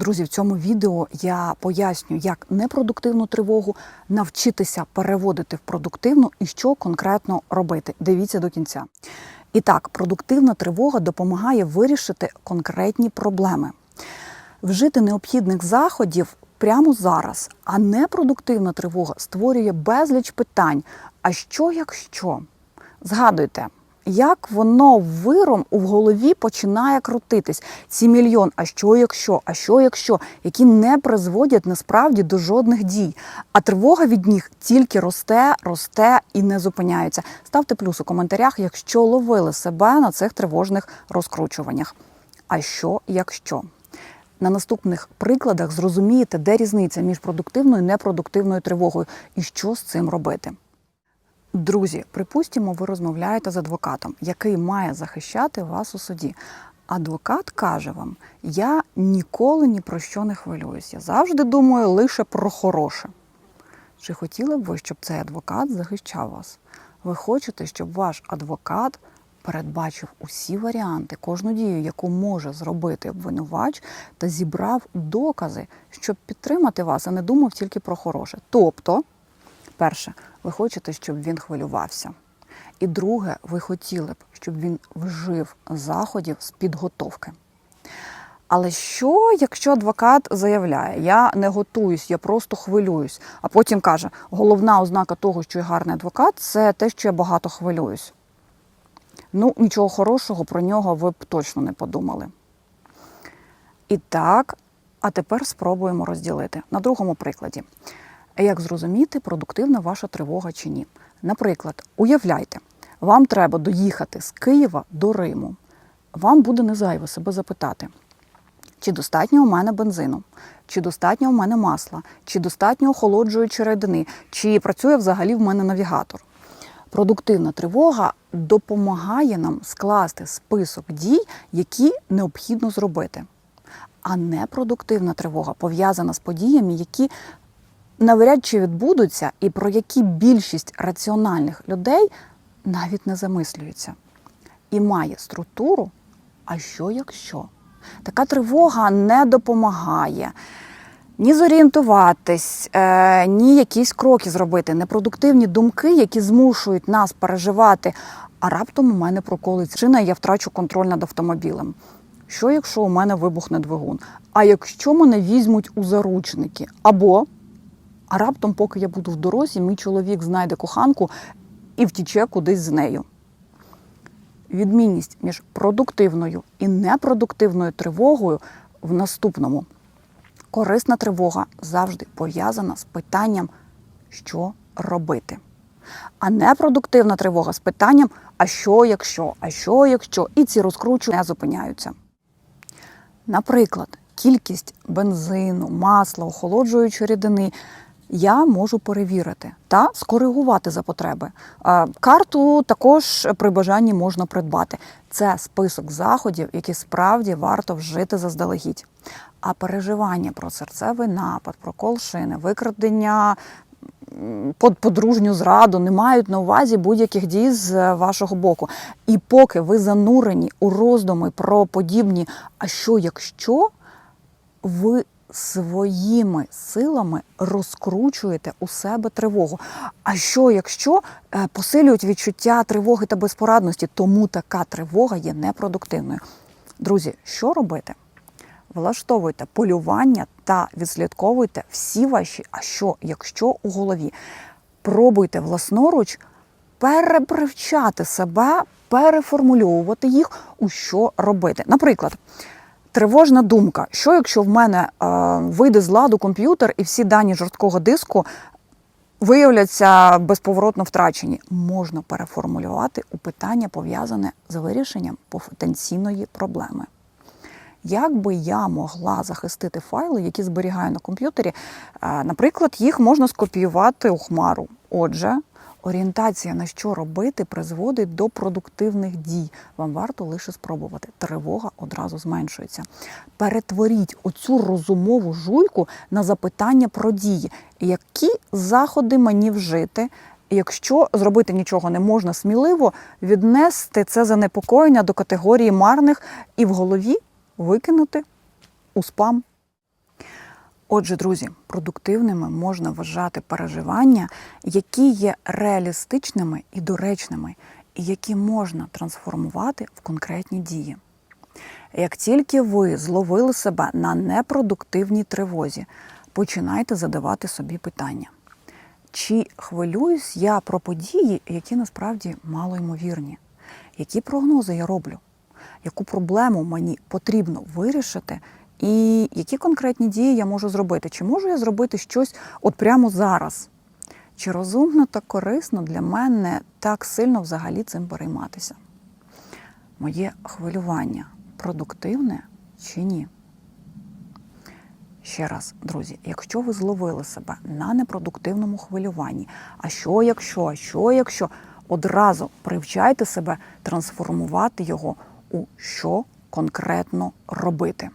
Друзі, в цьому відео я поясню, як непродуктивну тривогу навчитися переводити в продуктивну і що конкретно робити. Дивіться до кінця. І так, продуктивна тривога допомагає вирішити конкретні проблеми, вжити необхідних заходів прямо зараз. А непродуктивна тривога створює безліч питань. А що якщо? Згадуйте, як воно виром у голові починає крутитись. Ці мільйон, а що якщо, а що якщо, які не призводять насправді до жодних дій. А тривога від них тільки росте, росте і не зупиняється. Ставте плюс у коментарях, якщо ловили себе на цих тривожних розкручуваннях. А що якщо? На наступних прикладах зрозумієте, де різниця між продуктивною і непродуктивною тривогою і що з цим робити. Друзі, припустимо, ви розмовляєте з адвокатом, який має захищати вас у суді. Адвокат каже вам: я ніколи ні про що не хвилююсь. Я завжди думаю лише про хороше. Чи хотіли б ви, щоб цей адвокат захищав вас? Ви хочете, щоб ваш адвокат передбачив усі варіанти, кожну дію, яку може зробити обвинувач, та зібрав докази, щоб підтримати вас, а не думав тільки про хороше. Тобто, перше, ви хочете, щоб він хвилювався. І друге, ви хотіли б, щоб він вжив заходів з підготовки. Але що, якщо адвокат заявляє, я не готуюсь, я просто хвилююсь, а потім каже, головна ознака того, що я гарний адвокат, це те, що я багато хвилююсь. Ну, нічого хорошого про нього ви б точно не подумали. І так, а тепер спробуємо розділити на другому прикладі. Як зрозуміти, продуктивна ваша тривога чи ні? Наприклад, уявляйте, вам треба доїхати з Києва до Риму. Вам буде незайве себе запитати, чи достатньо у мене бензину, чи достатньо у мене масла, чи достатньо охолоджуючої рідини, чи працює взагалі в мене навігатор. Продуктивна тривога допомагає нам скласти список дій, які необхідно зробити. А непродуктивна тривога пов'язана з подіями, які навряд чи відбудуться, і про які більшість раціональних людей навіть не замислюється. І має структуру. А що якщо? Така тривога не допомагає ні зорієнтуватись, е, ні якісь кроки зробити, непродуктивні думки, які змушують нас переживати. А раптом у мене проколиться шина, і я втрачу контроль над автомобілем. Що якщо у мене вибухне двигун? А якщо мене візьмуть у заручники? Або а раптом, поки я буду в дорозі, мій чоловік знайде коханку і втіче кудись з нею. Відмінність між продуктивною і непродуктивною тривогою в наступному. Корисна тривога завжди пов'язана з питанням, що робити. А непродуктивна тривога з питанням, а що якщо, а що якщо, і ці розкручування не зупиняються. Наприклад, кількість бензину, масла, охолоджуючої рідини я можу перевірити та скоригувати за потреби. Карту також при бажанні можна придбати. Це список заходів, які справді варто вжити заздалегідь. А переживання про серцевий напад, про кол шини, викрадення, под- подружню зраду не мають на увазі будь-яких дій з вашого боку. І поки ви занурені у роздуми про подібні, а що якщо ви своїми силами розкручуєте у себе тривогу. А що, якщо е, посилюють відчуття тривоги та безпорадності, тому така тривога є непродуктивною. Друзі, що робити? Влаштовуйте полювання та відслідковуйте всі ваші, а що, якщо у голові. Пробуйте власноруч перепривчати себе, переформульовувати їх, у що робити. Наприклад, Тривожна думка: що якщо в мене е, вийде з ладу комп'ютер і всі дані жорсткого диску виявляться безповоротно втрачені? Можна переформулювати у питання, пов'язане з вирішенням потенційної проблеми. Як би я могла захистити файли, які зберігаю на комп'ютері? Е, Наприклад, їх можна скопіювати у хмару. Отже, орієнтація на що робити призводить до продуктивних дій. Вам варто лише спробувати. Тривога одразу зменшується. Перетворіть оцю розумову жуйку на запитання про дії, які заходи мені вжити. Якщо зробити нічого не можна сміливо, віднести це занепокоєння до категорії марних і в голові викинути у спам. Отже, друзі, продуктивними можна вважати переживання, які є реалістичними і доречними, і які можна трансформувати в конкретні дії. Як тільки ви зловили себе на непродуктивній тривозі, починайте задавати собі питання. Чи хвилююсь я про події, які насправді малоймовірні? Які прогнози я роблю? Яку проблему мені потрібно вирішити, і які конкретні дії я можу зробити? Чи можу я зробити щось от прямо зараз? Чи розумно та корисно для мене так сильно взагалі цим перейматися? Моє хвилювання продуктивне чи ні? Ще раз, друзі, якщо ви зловили себе на непродуктивному хвилюванні, а що якщо, а що якщо, одразу привчайте себе трансформувати його у що конкретно робити.